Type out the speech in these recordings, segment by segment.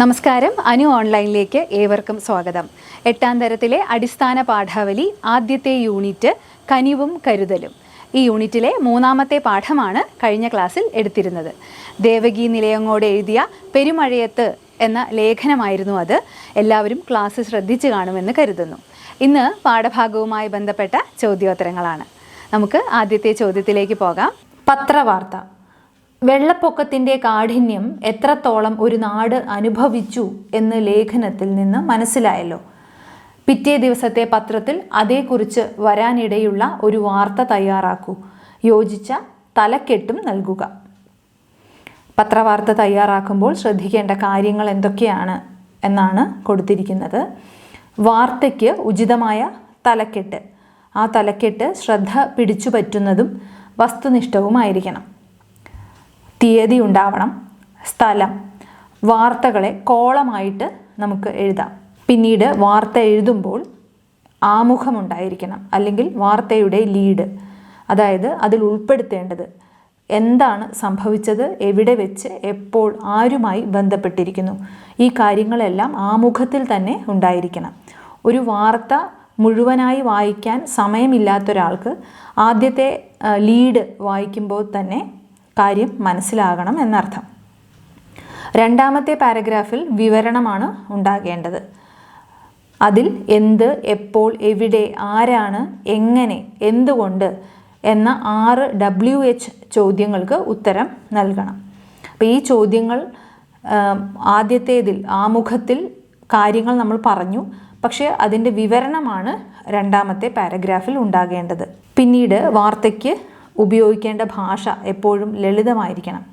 നമസ്കാരം. അനു ഓൺലൈനിലേക്ക് ഏവർക്കും സ്വാഗതം. എട്ടാം തരത്തിലെ അടിസ്ഥാന പാഠാവലി ആദ്യത്തെ യൂണിറ്റ് കനിവും കരുതലും. ഈ യൂണിറ്റിലെ മൂന്നാമത്തെ പാഠമാണ് കഴിഞ്ഞ ക്ലാസ്സിൽ എടുത്തിരുന്നത്. ദേവകി നിലയങ്ങോട് എഴുതിയ പെരുമഴയത്ത് എന്ന ലേഖനമായിരുന്നു അത്. എല്ലാവരും ക്ലാസ് ശ്രദ്ധിച്ചു കാണുമെന്ന് കരുതുന്നു. ഇന്ന് പാഠഭാഗവുമായി ബന്ധപ്പെട്ട ചോദ്യോത്തരങ്ങളാണ്. നമുക്ക് ആദ്യത്തെ ചോദ്യത്തിലേക്ക് പോകാം. പത്രവാർത്ത. വെള്ളപ്പൊക്കത്തിന്റെ കാഠിന്യം എത്രത്തോളം ഒരു നാട് അനുഭവിച്ചു എന്ന് ലേഖനത്തിൽ നിന്ന് മനസ്സിലായല്ലോ. പിറ്റേ ദിവസത്തെ പത്രത്തിൽ അതേക്കുറിച്ച് വരാനിടയുള്ള ഒരു വാർത്ത തയ്യാറാക്കൂ. യോജിച്ച തലക്കെട്ടും നൽകുക. പത്രവാർത്ത തയ്യാറാക്കുമ്പോൾ ശ്രദ്ധിക്കേണ്ട കാര്യങ്ങൾ എന്തൊക്കെയാണ് എന്നാണ് കൊടുത്തിരിക്കുന്നത്. വാർത്തയ്ക്ക് ഉചിതമായ തലക്കെട്ട്. ആ തലക്കെട്ട് ശ്രദ്ധ പിടിച്ചു പറ്റുന്നതും വസ്തുനിഷ്ഠവുമായിരിക്കണം. തീയതി ഉണ്ടാവണം. സ്ഥലം. വാർത്തകളെ കോളമായിട്ട് നമുക്ക് എഴുതാം. പിന്നീട് വാർത്ത എഴുതുമ്പോൾ ആമുഖമുണ്ടായിരിക്കണം അല്ലെങ്കിൽ വാർത്തയുടെ ലീഡ്. അതായത് അതിൽ ഉൾപ്പെടുത്തേണ്ടത് എന്താണ് സംഭവിച്ചത് എവിടെ വെച്ച് എപ്പോൾ ആരുമായി ബന്ധപ്പെട്ടിരിക്കുന്നു. ഈ കാര്യങ്ങളെല്ലാം ആമുഖത്തിൽ തന്നെ ഉണ്ടായിരിക്കണം. ഒരു വാർത്ത മുഴുവനായി വായിക്കാൻ സമയമില്ലാത്ത ഒരാൾക്ക് ആദ്യത്തെ ലീഡ് വായിക്കുമ്പോൾ തന്നെ കാര്യം മനസ്സിലാകണം എന്നർത്ഥം. രണ്ടാമത്തെ പാരഗ്രാഫിൽ വിവരണമാണ് ഉണ്ടാകേണ്ടത്. അതിൽ എന്ത് എപ്പോൾ എവിടെ ആരാണ് എങ്ങനെ എന്തുകൊണ്ട് എന്ന ആറ് ഡബ്ല്യു എച്ച് ചോദ്യങ്ങൾക്ക് ഉത്തരം നൽകണം. അപ്പോൾ ഈ ചോദ്യങ്ങൾ ആദ്യത്തേതിൽ ആമുഖത്തിൽ കാര്യങ്ങൾ നമ്മൾ പറഞ്ഞു. പക്ഷേ അതിന്റെ വിവരണമാണ് രണ്ടാമത്തെ പാരഗ്രാഫിൽ ഉണ്ടാകേണ്ടത്. പിന്നീട് വാർത്തയ്ക്ക് ഉപയോഗിക്കേണ്ട ഭാഷ എപ്പോഴും ലളിതമായിരിക്കണം.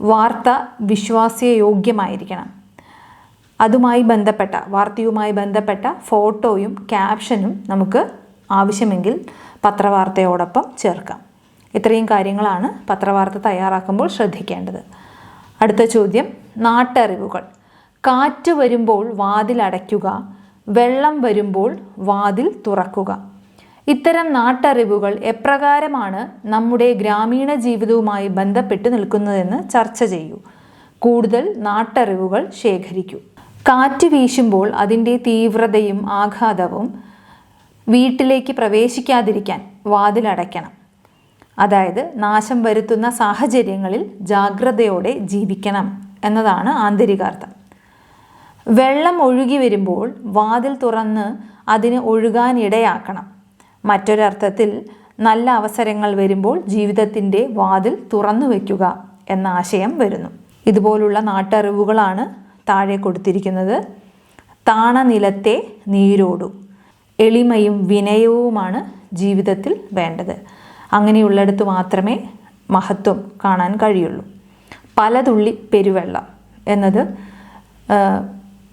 വാർത്ത വിശ്വാസ്യയോഗ്യമായിരിക്കണം. അതുമായി ബന്ധപ്പെട്ട വാർത്തയുമായി ബന്ധപ്പെട്ട ഫോട്ടോയും ക്യാപ്ഷനും നമുക്ക് ആവശ്യമെങ്കിൽ പത്രവാർത്തയോടൊപ്പം ചേർക്കാം. ഇത്രയും കാര്യങ്ങളാണ് പത്രവാർത്ത തയ്യാറാക്കുമ്പോൾ ശ്രദ്ധിക്കേണ്ടത്. അടുത്ത ചോദ്യം നാട്ടറിവുകൾ. കാറ്റ് വരുമ്പോൾ വാതിൽ അടയ്ക്കുക വെള്ളം വരുമ്പോൾ വാതിൽ തുറക്കുക. ഇത്തരം നാട്ടറിവുകൾ എപ്രകാരമാണ് നമ്മുടെ ഗ്രാമീണ ജീവിതവുമായി ബന്ധപ്പെട്ട് നിൽക്കുന്നതെന്ന് ചർച്ച ചെയ്യൂ. കൂടുതൽ നാട്ടറിവുകൾ ശേഖരിക്കൂ. കാറ്റ് വീശുമ്പോൾ അതിന്റെ തീവ്രതയും ആഘാതവും വീട്ടിലേക്ക് പ്രവേശിക്കാതിരിക്കാൻ വാതിലടയ്ക്കണം അതായത് നാശം വരുത്തുന്ന സാഹചര്യങ്ങളിൽ ജാഗ്രതയോടെ ജീവിക്കണം എന്നതാണ് ആന്തരികാർത്ഥം. വെള്ളം ഒഴുകി വരുമ്പോൾ വാതിൽ തുറന്ന് അതിന് ഒഴുകാനിടയാക്കണം. മറ്റൊരർത്ഥത്തിൽ നല്ല അവസരങ്ങൾ വരുമ്പോൾ ജീവിതത്തിന്റെ വാതിൽ തുറന്നു വയ്ക്കുക എന്ന ആശയം വരുന്നു. ഇതുപോലുള്ള നാട്ടറിവുകളാണ് താഴെ കൊടുത്തിരിക്കുന്നത്. താണനിലത്തെ നീരോടു എളിമയും വിനയവുമാണ് ജീവിതത്തിൽ വേണ്ടത്. അങ്ങനെയുള്ളിടത്ത് മാത്രമേ മഹത്വം കാണാൻ കഴിയുള്ളൂ. പലതുള്ളി പെരുവെള്ളം എന്നത്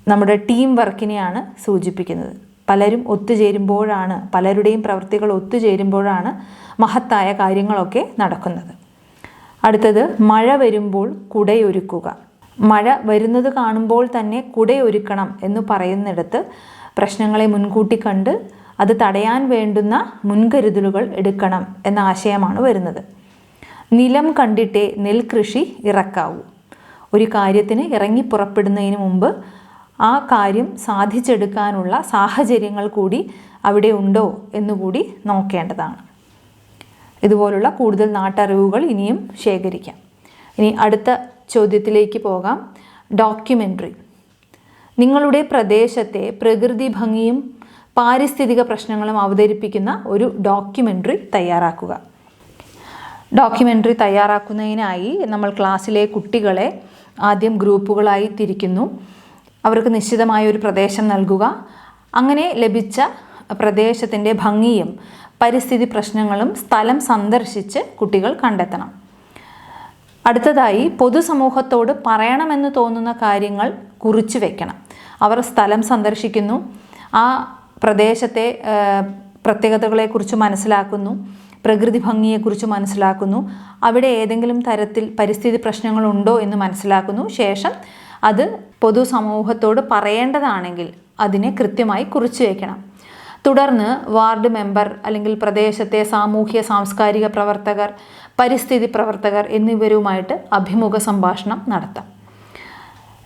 നമ്മുടെ ടീം വർക്കിനെയാണ് സൂചിപ്പിക്കുന്നത്. പലരും ഒത്തുചേരുമ്പോഴാണ് പലരുടെയും പ്രവൃത്തികൾ ഒത്തുചേരുമ്പോഴാണ് മഹത്തായ കാര്യങ്ങളൊക്കെ നടക്കുന്നത്. അടുത്തത് മഴ വരുമ്പോൾ കുടയൊരുക്കുക. മഴ വരുന്നത് കാണുമ്പോൾ തന്നെ കുടയൊരുക്കണം എന്ന് പറയുന്നിടത്ത് പ്രശ്നങ്ങളെ മുൻകൂട്ടി കണ്ട് അത് തടയാൻ വേണ്ടുന്ന മുൻകരുതലുകൾ എടുക്കണം എന്ന ആശയമാണ് വരുന്നത്. നിലം കണ്ടിട്ടേ നെൽകൃഷി ഇറക്കാവൂ. ഒരു കാര്യത്തിന് ഇറങ്ങി പുറപ്പെടുന്നതിന് മുമ്പ് ആ കാര്യം സാധിച്ചെടുക്കാനുള്ള സാഹചര്യങ്ങൾ കൂടി അവിടെ ഉണ്ടോ എന്നുകൂടി നോക്കേണ്ടതാണ്. ഇതുപോലുള്ള കൂടുതൽ നാട്ടറിവുകൾ ഇനിയും ശേഖരിക്കാം. ഇനി അടുത്ത ചോദ്യത്തിലേക്ക് പോകാം. ഡോക്യുമെന്ററി നിങ്ങളുടെ പ്രദേശത്തെ പ്രകൃതി ഭംഗിയും പാരിസ്ഥിതിക പ്രശ്നങ്ങളും അവതരിപ്പിക്കുന്ന ഒരു ഡോക്യുമെന്ററി തയ്യാറാക്കുക. ഡോക്യുമെന്ററി തയ്യാറാക്കുന്നതിനായി നമ്മൾ ക്ലാസ്സിലെ കുട്ടികളെ ആദ്യം ഗ്രൂപ്പുകളായി തിരിക്കുന്നു. അവർക്ക് നിശ്ചിതമായ ഒരു പ്രദേശം നൽകുക. അങ്ങനെ ലഭിച്ച പ്രദേശത്തിന്റെ ഭംഗിയും പരിസ്ഥിതി പ്രശ്നങ്ങളും സ്ഥലം സന്ദർശിച്ച് കുട്ടികൾ കണ്ടെത്തണം. അടുത്തതായി പൊതുസമൂഹത്തോട് പറയണമെന്ന് തോന്നുന്ന കാര്യങ്ങൾ കുറിച്ചു വെക്കണം. അവർ സ്ഥലം സന്ദർശിക്കുന്നു. ആ പ്രദേശത്തെ പ്രത്യേകതകളെക്കുറിച്ച് മനസ്സിലാക്കുന്നു. പ്രകൃതി ഭംഗിയെക്കുറിച്ച് മനസ്സിലാക്കുന്നു. അവിടെ ഏതെങ്കിലും തരത്തിൽ പരിസ്ഥിതി പ്രശ്നങ്ങളുണ്ടോ എന്ന് മനസ്സിലാക്കുന്നു. ശേഷം അത് പൊതുസമൂഹത്തോട് പറയേണ്ടതാണെങ്കിൽ അതിനെ കൃത്യമായി കുറിച്ചു വയ്ക്കണം തുടർന്ന് വാർഡ് മെമ്പർ അല്ലെങ്കിൽ പ്രദേശത്തെ സാമൂഹ്യ സാംസ്കാരിക പ്രവർത്തകർ പരിസ്ഥിതി പ്രവർത്തകർ എന്നിവരുമായിട്ട് അഭിമുഖ സംഭാഷണം നടത്താം.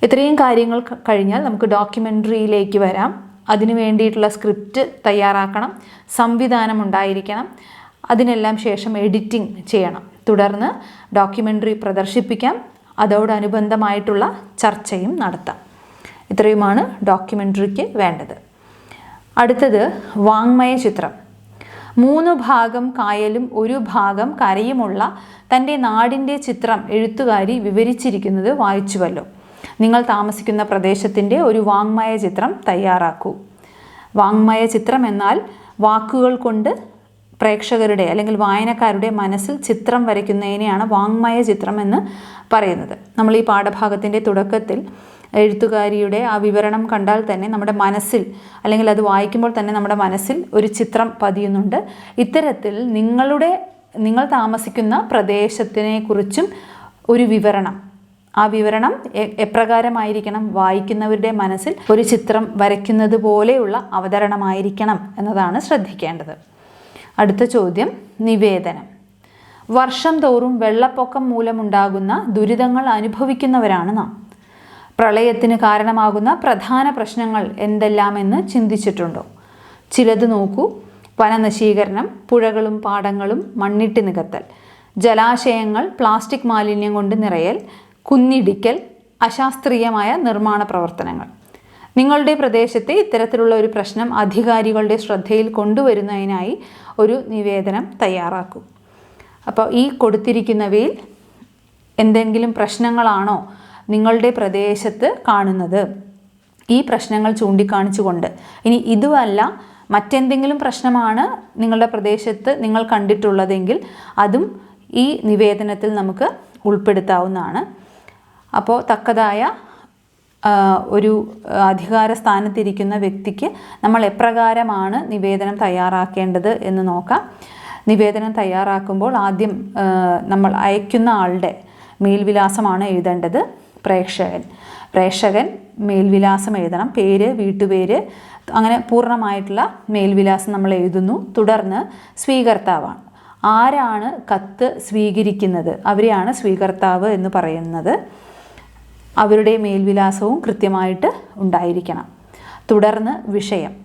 ഇത്രയും കാര്യങ്ങൾ കഴിഞ്ഞാൽ നമുക്ക് ഡോക്യുമെന്ററിയിലേക്ക് വരാം. അതിനു വേണ്ടിയിട്ടുള്ള സ്ക്രിപ്റ്റ് തയ്യാറാക്കണം സംവിധാനം ഉണ്ടായിരിക്കണം അതിനെല്ലാം ശേഷം എഡിറ്റിംഗ് ചെയ്യണം. തുടർന്ന് ഡോക്യുമെന്ററി പ്രദർശിപ്പിക്കാം. അതോടനുബന്ധമായിട്ടുള്ള ചർച്ചയും നടത്താം. ഇത്രയുമാണ് ഡോക്യുമെന്ററിക്ക് വേണ്ടത്. അടുത്തത് വാങ്മയ ചിത്രം. മൂന്ന് ഭാഗം കായലും ഒരു ഭാഗം കരയുമുള്ള തന്റെ നാടിന്റെ ചിത്രം എഴുത്തുകാരി വിവരിച്ചിരിക്കുന്നത് വായിച്ചുവല്ലോ. നിങ്ങൾ താമസിക്കുന്ന പ്രദേശത്തിന്റെ ഒരു വാങ്മയ ചിത്രം തയ്യാറാക്കൂ. വാങ്മയ ചിത്രം എന്നാൽ വാക്കുകൾ കൊണ്ട് പ്രേക്ഷകരുടെ അല്ലെങ്കിൽ വായനക്കാരുടെ മനസ്സിൽ ചിത്രം വരയ്ക്കുന്നതിനെയാണ് വാങ്മയ ചിത്രം എന്ന് പറയുന്നത്. നമ്മൾ ഈ പാഠഭാഗത്തിന്റെ തുടക്കത്തിൽ എഴുത്തുകാരിയുടെ ആ വിവരണം കണ്ടാൽ തന്നെ നമ്മുടെ മനസ്സിൽ അല്ലെങ്കിൽ അത് വായിക്കുമ്പോൾ തന്നെ നമ്മുടെ മനസ്സിൽ ഒരു ചിത്രം പതിയുന്നുണ്ട്. ഇത്തരത്തിൽ നിങ്ങളുടെ നിങ്ങൾ താമസിക്കുന്ന പ്രദേശത്തിനെ കുറിച്ചും ഒരു വിവരണം ആ വിവരണം എപ്രകാരമായിരിക്കണം വായിക്കുന്നവരുടെ മനസ്സിൽ ഒരു ചിത്രം വരയ്ക്കുന്നത് പോലെയുള്ള അവതരണമായിരിക്കണം എന്നതാണ് ശ്രദ്ധിക്കേണ്ടത്. അടുത്ത ചോദ്യം നിവേദനം. വർഷം തോറും വെള്ളപ്പൊക്കം മൂലമുണ്ടാകുന്ന ദുരിതങ്ങൾ അനുഭവിക്കുന്നവരാണ് നാം. പ്രളയത്തിന് കാരണമാകുന്ന പ്രധാന പ്രശ്നങ്ങൾ എന്തെല്ലാമെന്ന് ചിന്തിച്ചിട്ടുണ്ടോ? ചിലത് നോക്കൂ. വനനശീകരണം പുഴകളും പാടങ്ങളും മണ്ണിട്ട് നികത്തൽ ജലാശയങ്ങൾ പ്ലാസ്റ്റിക് മാലിന്യം കൊണ്ട് നിറയൽ കുന്നിടിക്കൽ അശാസ്ത്രീയമായ നിർമ്മാണ പ്രവർത്തനങ്ങൾ. നിങ്ങളുടെ പ്രദേശത്തെ ഇത്തരത്തിലുള്ള ഒരു പ്രശ്നം അധികാരികളുടെ ശ്രദ്ധയിൽ കൊണ്ടുവരുന്നതിനായി ഒരു നിവേദനം തയ്യാറാക്കും. അപ്പോൾ ഈ കൊടുത്തിരിക്കുന്നവയിൽ എന്തെങ്കിലും പ്രശ്നങ്ങളാണോ നിങ്ങളുടെ പ്രദേശത്ത് കാണുന്നത്? ഈ പ്രശ്നങ്ങൾ ചൂണ്ടിക്കാണിച്ചുകൊണ്ട്. ഇനി ഇതുമല്ല മറ്റെന്തെങ്കിലും പ്രശ്നമാണ് നിങ്ങളുടെ പ്രദേശത്ത് നിങ്ങൾ കണ്ടിട്ടുള്ളതെങ്കിൽ അതും ഈ നിവേദനത്തിൽ നമുക്ക് ഉൾപ്പെടുത്താവുന്നതാണ്. അപ്പോൾ തക്കതായ ഒരു അധികാര സ്ഥാനത്തിരിക്കുന്ന വ്യക്തിക്ക് നമ്മൾ എപ്രകാരമാണ് നിവേദനം തയ്യാറാക്കേണ്ടത് എന്ന് നോക്കാം. നിവേദനം തയ്യാറാക്കുമ്പോൾ ആദ്യം നമ്മൾ അയക്കുന്ന ആളുടെ മേൽവിലാസമാണ് എഴുതേണ്ടത് പ്രേക്ഷകൻ. പ്രേക്ഷകൻ മേൽവിലാസം എഴുതണം പേര് വീട്ടുപേര് അങ്ങനെ പൂർണമായിട്ടുള്ള മേൽവിലാസം നമ്മൾ എഴുതുന്നു തുടർന്ന് സ്വീകർത്താവാണ്. ആരാണ് കത്ത് സ്വീകരിക്കുന്നത്? അവരെയാണ് സ്വീകർത്താവ് എന്ന് പറയുന്നത്. അവരുടെ മേൽവിലാസവും കൃത്യമായിട്ട് ഉണ്ടായിരിക്കണം. തുടർന്ന് വിഷയം.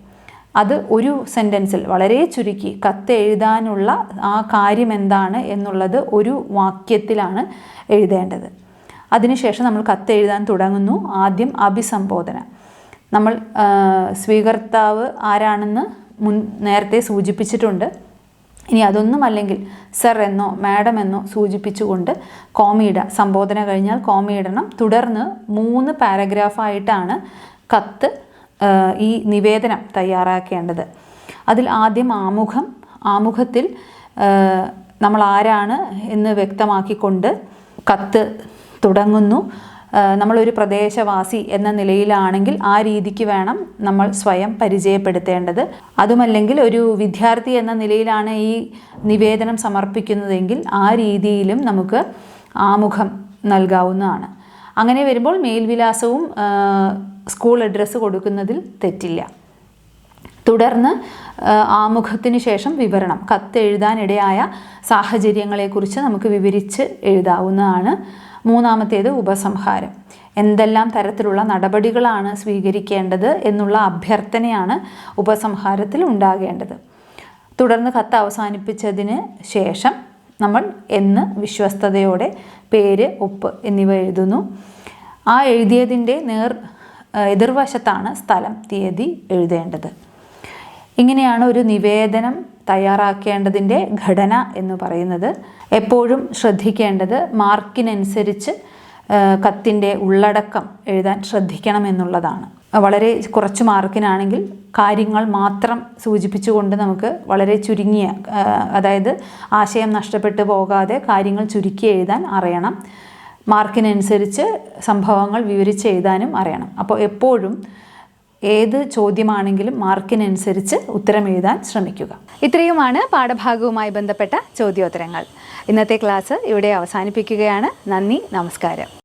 അത് ഒരു സെന്റൻസിൽ വളരെ ചുരുക്കി കത്ത് എഴുതാനുള്ള ആ കാര്യം എന്താണ് എന്നുള്ളത് ഒരു വാക്യത്തിലാണ് എഴുതേണ്ടത്. അതിനുശേഷം നമ്മൾ കത്ത് എഴുതാൻ തുടങ്ങുന്നു. ആദ്യം അഭിസംബോധന. നമ്മൾ സ്വീകർത്താവ് ആരാണെന്ന് മുൻ നേരത്തെ സൂചിപ്പിച്ചിട്ടുണ്ട്. ഇനി അതൊന്നും അല്ലെങ്കിൽ സർ എന്നോ മാഡം എന്നോ സൂചിപ്പിച്ചുകൊണ്ട് കോമിയിടുക സംബോധന കഴിഞ്ഞാൽ കോമിയിടണം തുടർന്ന് മൂന്ന് പാരഗ്രാഫായിട്ടാണ് കത്ത് ഈ നിവേദനം തയ്യാറാക്കേണ്ടത്. അതിൽ ആദ്യം ആമുഖം ആമുഖത്തിൽ നമ്മൾ ആരാണ് എന്ന് വ്യക്തമാക്കിക്കൊണ്ട് കത്ത് തുടങ്ങുന്നു. നമ്മളൊരു പ്രദേശവാസി എന്ന നിലയിലാണെങ്കിൽ ആ രീതിക്ക് വേണം നമ്മൾ സ്വയം പരിചയപ്പെടുത്തേണ്ടത്. അതുമല്ലെങ്കിൽ ഒരു വിദ്യാർത്ഥി എന്ന നിലയിലാണ് ഈ നിവേദനം സമർപ്പിക്കുന്നതെങ്കിൽ ആ രീതിയിലും നമുക്ക് ആമുഖം നൽകാവുന്നതാണ്. അങ്ങനെ വരുമ്പോൾ മേൽവിലാസവും സ്കൂൾ അഡ്രസ്സ് കൊടുക്കുന്നതിൽ തെറ്റില്ല. തുടർന്ന് ആമുഖത്തിന് ശേഷം വിവരണം കത്ത് എഴുതാനിടയായ സാഹചര്യങ്ങളെക്കുറിച്ച് നമുക്ക് വിവരിച്ച് എഴുതാവുന്നതാണ്. മൂന്നാമത്തേത് ഉപസംഹാരം. എന്തെല്ലാം തരത്തിലുള്ള നടപടികളാണ് സ്വീകരിക്കേണ്ടത് എന്നുള്ള അഭ്യർത്ഥനയാണ് ഉപസംഹാരത്തിൽ ഉണ്ടാകേണ്ടത്. തുടർന്ന് കത്ത് അവസാനിപ്പിച്ചതിന് ശേഷം നമ്മൾ എന്ന് വിശ്വസ്തയോടെ പേര് ഒപ്പ് എന്നിവ എഴുതുന്നു. ആ എഴുതിയതിന്റെ നേർ എതിർവശത്താണ് സ്ഥലം തീയതി എഴുതേണ്ടത്. ഇങ്ങനെയാണ് ഒരു നിവേദനം തയ്യാറാക്കേണ്ടതിന്റെ ഘടന എന്ന് പറയുന്നത്. എപ്പോഴും ശ്രദ്ധിക്കേണ്ടത് മാർക്കിനനുസരിച്ച് കത്തിന്റെ ഉള്ളടക്കം എഴുതാൻ ശ്രദ്ധിക്കണം എന്നുള്ളതാണ്. വളരെ കുറച്ച് മാർക്കിനാണെങ്കിൽ കാര്യങ്ങൾ മാത്രം സൂചിപ്പിച്ചുകൊണ്ട് നമുക്ക് വളരെ ചുരുങ്ങിയ അതായത് ആശയം നഷ്ടപ്പെട്ടു പോകാതെ കാര്യങ്ങൾ ചുരുക്കി എഴുതാൻ അറിയണം. മാർക്കിനനുസരിച്ച് സംഭവങ്ങൾ വിവരിച്ച് എഴുതാനും അറിയണം. അപ്പോൾ എപ്പോഴും ഏത് ചോദ്യമാണെങ്കിലും മാർക്കിനനുസരിച്ച് ഉത്തരം എഴുതാൻ ശ്രമിക്കുക. ഇത്രയുമാണ് പാഠഭാഗവുമായി ബന്ധപ്പെട്ട ചോദ്യോത്തരങ്ങൾ. ഇന്നത്തെ ക്ലാസ് ഇവിടെ അവസാനിപ്പിക്കുകയാണ്. നന്ദി നമസ്കാരം.